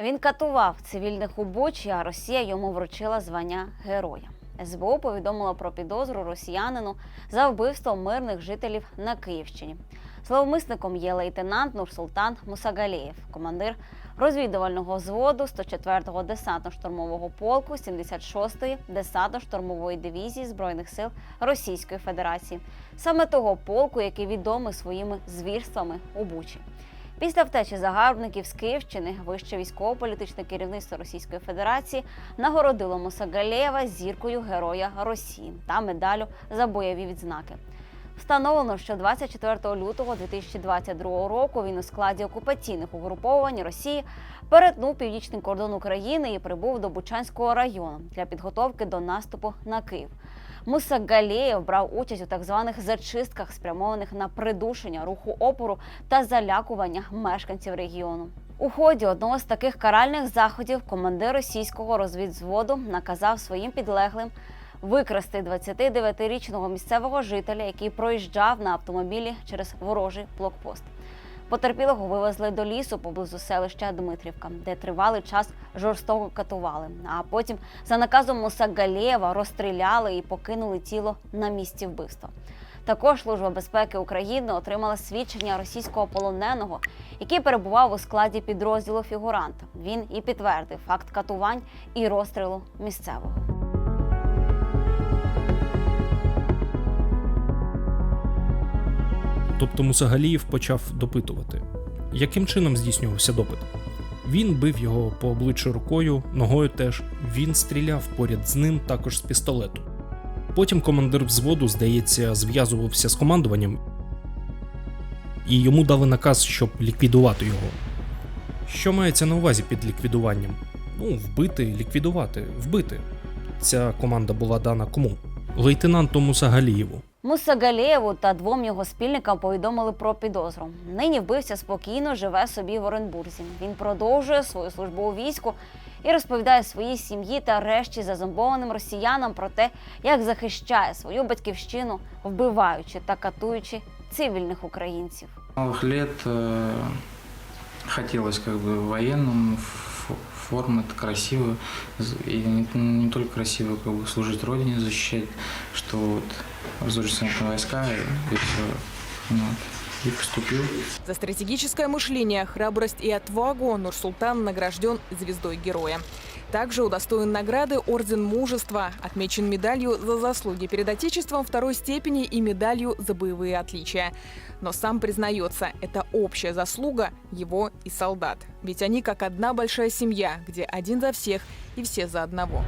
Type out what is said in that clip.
Він катував цивільних у Бучі, а Росія йому вручила звання героя. СБУ повідомила про підозру росіянину за вбивство мирних жителів на Київщині. Зловмисником є лейтенант Нурсултан Мусагалєєв, командир розвідувального взводу 104-го десантно-штурмового полку 76-ї десантно-штурмової дивізії збройних сил Російської Федерації, саме того полку, який відомий своїми звірствами у Бучі. Після втечі загарбників з Київщини вище військово-політичне керівництво Російської Федерації нагородило Мусагалєєва зіркою Героя Росії та медалю за бойові відзнаки. Встановлено, що 24 лютого 2022 року він у складі окупаційних угруповань Росії перетнув північний кордон України і прибув до Бучанського району для підготовки до наступу на Київ. Мусагалєєв брав участь у так званих зачистках, спрямованих на придушення руху опору та залякування мешканців регіону. У ході одного з таких каральних заходів командир російського розвідзводу наказав своїм підлеглим викрасти 29-річного місцевого жителя, який проїжджав на автомобілі через ворожий блокпост. Потерпілого вивезли до лісу поблизу селища Дмитрівка, де тривалий час жорстоко катували. А потім за наказом Мусагалєва розстріляли і покинули тіло на місці вбивства. Також Служба безпеки України отримала свідчення російського полоненого, який перебував у складі підрозділу фігурант. Він і підтвердив факт катувань і розстрілу місцевого. Тобто Мусагалієв почав допитувати, яким чином здійснювався допит. Він бив його по обличчю рукою, ногою теж. Він стріляв поряд з ним також з пістолету. Потім командир взводу, здається, зв'язувався з командуванням, і йому дали наказ, щоб ліквідувати його. Що мається на увазі під ліквідуванням? Ну, вбити, ліквідувати, вбити. Ця команда була дана кому? Лейтенанту Мусагалієву. Мусагалєєву та двом його спільникам повідомили про підозру. Нині вбивця спокійно живе собі в Оренбурзі. Він продовжує свою службу у війську і розповідає своїй сім'ї та решті зазомбованим росіянам про те, як захищає свою батьківщину, вбиваючи та катуючи цивільних українців. Лет хотелось как бы военным, ф- форма это красиво, и не, не только красиво как бы служить родине, защищать, что вот воздушно-десантные войска и, все. Вот. И поступил. За стратегическое мышление, храбрость и отвагу Нурсултан награжден звездой героя. Также удостоен награды Орден Мужества, отмечен медалью за заслуги перед Отечеством второй степени и медалью за боевые отличия. Но сам признается, это общая заслуга его и солдат. Ведь они как одна большая семья, где один за всех и все за одного.